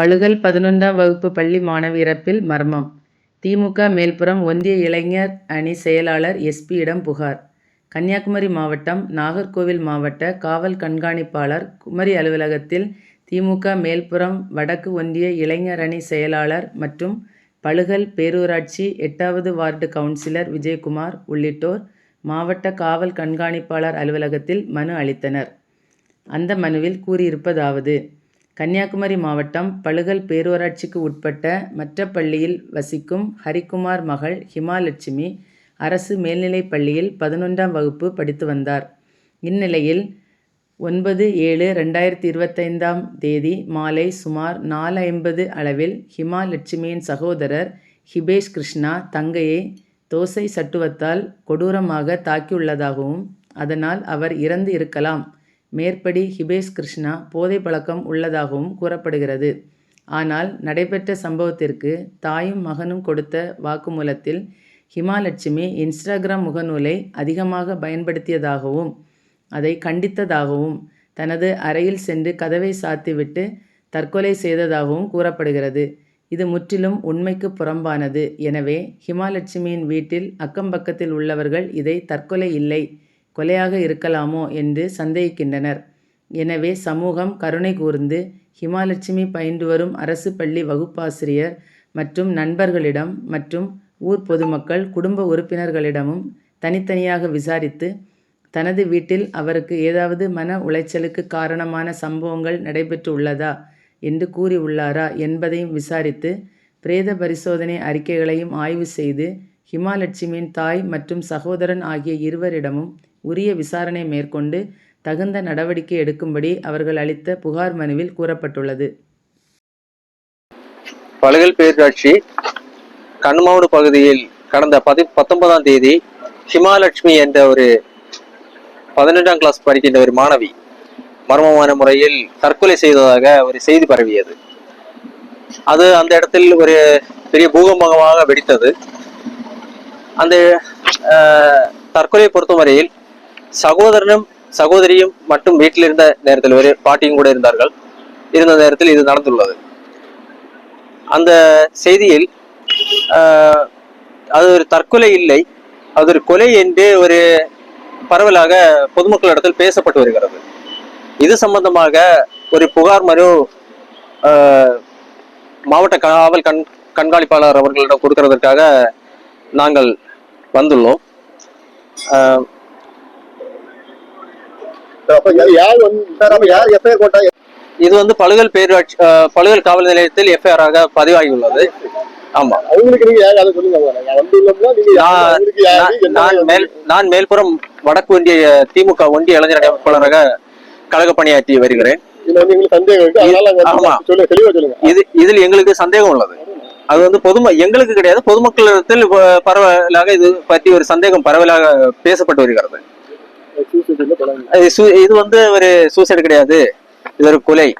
பழுகல் பதினொன்றாம் வகுப்பு பள்ளி மாணவியிறப்பில் மர்மம். திமுக மேல்புறம் ஒன்றிய இளைஞர் அணி செயலாளர் எஸ்பியிடம் புகார். கன்னியாகுமரி மாவட்டம் நாகர்கோவில் மாவட்ட காவல் கண்காணிப்பாளர் குமரி அலுவலகத்தில் திமுக மேல்புறம் வடக்கு ஒன்றிய இளைஞர் அணி செயலாளர் மற்றும் பழுகல் பேரூராட்சி எட்டாவது வார்டு கவுன்சிலர் விஜயகுமார் உள்ளிட்டோர் மாவட்ட காவல் கண்காணிப்பாளர் அலுவலகத்தில் மனு அளித்தனர். அந்த மனுவில் கூறியிருப்பதாவது கன்னியாகுமரி மாவட்டம் பளுகல் பேரூராட்சிக்கு உட்பட்ட மற்ற பள்ளியில் வசிக்கும் ஹரிகுமார் மகள் ஹிமாலட்சுமி அரசு மேல்நிலைப் பள்ளியில் பதினொன்றாம் வகுப்பு படித்து வந்தார். இந்நிலையில் ஒன்பது ஏழு ரெண்டாயிரத்தி இருபத்தைந்தாம் தேதி மாலை சுமார் நாலு ஐம்பது அளவில் ஹிமா லட்சுமியின் சகோதரர் ஹிபேஷ் கிருஷ்ணா தங்கையை தோசை சட்டுவத்தால் கொடூரமாக தாக்கியுள்ளதாகவும் அதனால் அவர் இறந்து இருக்கலாம். மேற்படி ஹிபேஷ் கிருஷ்ணா போதை பழக்கம் உள்ளதாகவும் கூறப்படுகிறது. ஆனால் நடைபெற்ற சம்பவத்திற்கு தாயும் மகனும் கொடுத்த வாக்குமூலத்தில் ஹிமாலட்சுமி இன்ஸ்டாகிராம் முகநூலை அதிகமாக பயன்படுத்தியதாகவும் அதை கண்டித்ததாகவும் தனது அறையில் சென்று கதவை சாத்திவிட்டு தற்கொலை செய்ததாகவும் கூறப்படுகிறது. இது முற்றிலும் உண்மைக்கு புறம்பானது. எனவே ஹிமாலட்சுமியின் வீட்டில் அக்கம் பக்கத்தில் உள்ளவர்கள் இதை தற்கொலை இல்லை கொலையாக இருக்கலாமோ என்று சந்தேகிக்கின்றனர். எனவே சமூகம் கருணை கூர்ந்து ஹிமாலட்சுமி பயின்று வரும் அரசு பள்ளி வகுப்பாசிரியர் மற்றும் நண்பர்களிடம் மற்றும் ஊர் பொதுமக்கள் குடும்ப உறுப்பினர்களிடமும் தனித்தனியாக விசாரித்து தனது வீட்டில் அவருக்கு ஏதாவது மன உளைச்சலுக்கு காரணமான சம்பவங்கள் நடைபெற்று உள்ளதா என்று கூறியுள்ளாரா என்பதையும் விசாரித்து பிரேத பரிசோதனை அறிக்கைகளையும் ஆய்வு செய்து ஹிமாலட்சுமியின் தாய் மற்றும் சகோதரன் ஆகிய இருவரிடமும் உரிய விசாரணை மேற்கொண்டு தகுந்த நடவடிக்கை எடுக்கும்படி அவர்கள் அளித்த புகார் மனுவில் கூறப்பட்டுள்ளது. பலகல் பேரூராட்சி கண்மாவுடு பகுதியில் கடந்த பதி பத்தொன்பதாம் தேதி ஹிமாலட்சுமி என்ற ஒரு பதினெட்டாம் கிளாஸ் படிக்கின்ற ஒரு மாணவி மர்மமான முறையில் தற்கொலை செய்ததாக ஒரு செய்தி பரவியது அது அந்த இடத்தில் ஒரு பெரிய பூகம்பகமாக வெடித்தது அந்த தற்கொலையை பொறுத்தவரையில் சகோதரனும் சகோதரியும் மட்டும் வீட்டில் இருந்த நேரத்தில் ஒரு பாட்டியும் கூட இருந்தார்கள். இருந்த நேரத்தில் இது நடந்துள்ளது. அந்த செய்தியில் ஆஹ், அது ஒரு தற்கொலை இல்லை. அது ஒரு கொலை என்று ஒரு பரவலாக பொதுமக்களிடத்தில் பேசப்பட்டு வருகிறது. இது சம்பந்தமாக ஒரு புகார் மனு ஆஹ், மாவட்ட காவல் கண் கண்காணிப்பாளர் அவர்களிடம் கொடுக்கறதற்காக நாங்கள் வந்துள்ளோம். ஆஹ், அப்ப யா- யார் வந்து சார் அப்ப யார் எஃப்ஐஆர் போட்டா இது வந்து பழுகல் பேரூராட்சி பழுகல் காவல் நிலையத்தில் எஃப்ஐஆர் ஆக பதிவாகியுள்ளது. ஆமா. அவங்களுக்கு நீங்க யார் அதை சொல்லுங்க. நான் மேல் நான் மேல்புறம் வடக்கு ஒன்றிய திமுக ஒன்றிய இளைஞர் அமைப்பாளராக கழக பணியாற்றி வருகிறேன். இது இதில் எங்களுக்கு சந்தேகம் உள்ளது. அது வந்து பொதும எங்களுக்கு கிடையாது. பொதுமக்களிடத்தில் பரவலாக இது பற்றி ஒரு சந்தேகம் பரவலாக பேசப்பட்டு வருகிறது. இது வந்து ஒரு சூசைடு கிடையாது. இது ஒரு கொலை.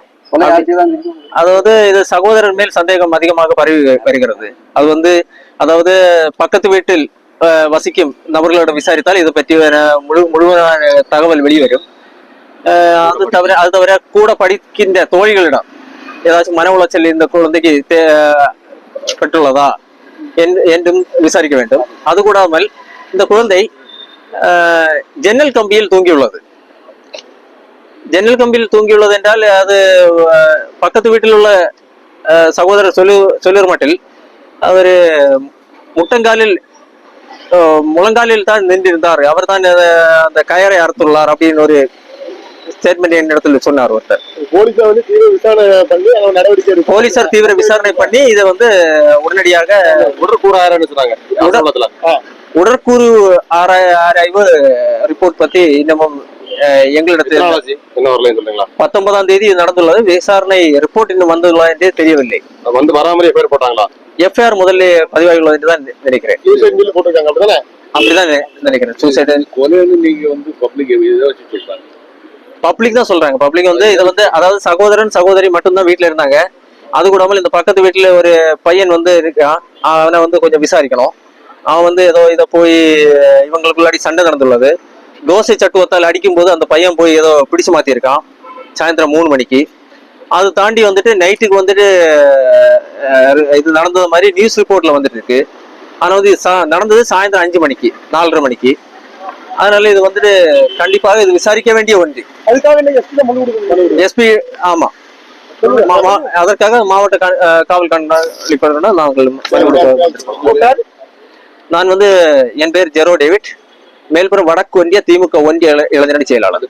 அதாவது இது சகோதரர் மேல் சந்தேகம் அதிகமாக பரவி வருகிறது. அது வந்து அதாவது பக்கத்து வீட்டில் வசிக்கும் நபர்களிடம் விசாரித்தால் இது பற்றி முழு முழுவதான தகவல் வெளிவரும். அது தவிர அது தவிர கூட படிக்கின்ற தோழிகளிடம் ஏதாச்சும் மன உளைச்சல் இந்த குழந்தைக்கு பெற்றுள்ளதா? என்று- என்றும் விசாரிக்க வேண்டும். அது கூடாமல் இந்த குழந்தை ஜன்னல் கம்பியில் தூங்கியுள்ளது. ஜன்னல் கம்பியில் தூங்கியுள்ளது என்றால் அது பக்கத்து வீட்டில் உள்ள சகோதரர் சொல்லு சொல்லுவர் மட்டில் அவர் முட்டங்காலில் முழங்காலில் தான் நின்றிருந்தார். அவர் தான் அந்த கயரை அறுத்துள்ளார் அப்படின்னு ஒரு ஸ்டேட்மெண்ட் என்னிடத்தில் சொன்னார் ஒருத்தர். போலீஸா வந்து தீவிர விசாரணை பண்ணி அவங்க நடவடிக்கை போலீசார் தீவிர விசாரணை பண்ணி இதை வந்து உடனடியாக உடற்கூறாயிரம் சொன்னாங்க உடற்கூறு ஆராய் ஆராய்வு ரிப்போர்ட் பத்தி இன்னமும் எங்களிடத்தில் பத்தொன்பதாம் தேதி நடந்துள்ளது. விசாரணை ரிப்போர்ட் இன்னும் வந்துள்ளதா என்றே தெரியவில்லை. வந்து வராமலே பேர் போட்டாங்களா? எஃப்ஐஆர் முதல்ல பதிவாகியுள்ளது என்று தான் நினைக்கிறேன். போட்டிருக்காங்க அப்படிதானே? அப்படிதான் நினைக்கிறேன். சூசைடு கொலை வந்து நீங்க வந்து பப்ளிக் இதை வச்சு சொல்றாங்க பப்ளிக் தான் சொல்றாங்க. பப்ளிக் வந்து இது வந்து அதாவது சகோதரன் சகோதரி மட்டும்தான் வீட்டில் இருந்தாங்க. அது கூடாமல் இந்த பக்கத்து வீட்டில் ஒரு பையன் வந்து இருக்கான் அவனை வந்து கொஞ்சம் விசாரிக்கணும். அவன் வந்து ஏதோ இதை போய் இவங்களுக்குள்ளாடி சண்டை நடந்துள்ளது. தோசை சட்டுவத்தால் அடிக்கும்போது அந்த பையன் போய் ஏதோ பிடிச்சு மாத்திருக்கான் சாயந்தரம் மூணு மணிக்கு. அது தாண்டி வந்துட்டு நைட்டுக்கு வந்துட்டு இது நடந்தது மாதிரி நியூஸ் ரிப்போர்ட்ல வந்துட்டு இருக்கு ஆனால் வந்து சா- நடந்தது சாயந்தரம் அஞ்சு மணிக்கு நாலரை மணிக்கு. அதனால இது வந்துட்டு கண்டிப்பாக இது விசாரிக்க வேண்டிய ஒன்று. அதுக்காக நீங்க எஸ்பி மனு கொடுக்கணும். எஸ்பி ஆமா. அதற்காக மாவட்ட காவல் கண்காணிப்பாளரிடம் நாங்கள். நான் வந்து என் பேர் ஜெரோ டேவிட். மேல்புறம் வடக்கு ஒன்றிய திமுக ஒன்றிய இள- இளைஞரணி செயலாளர்.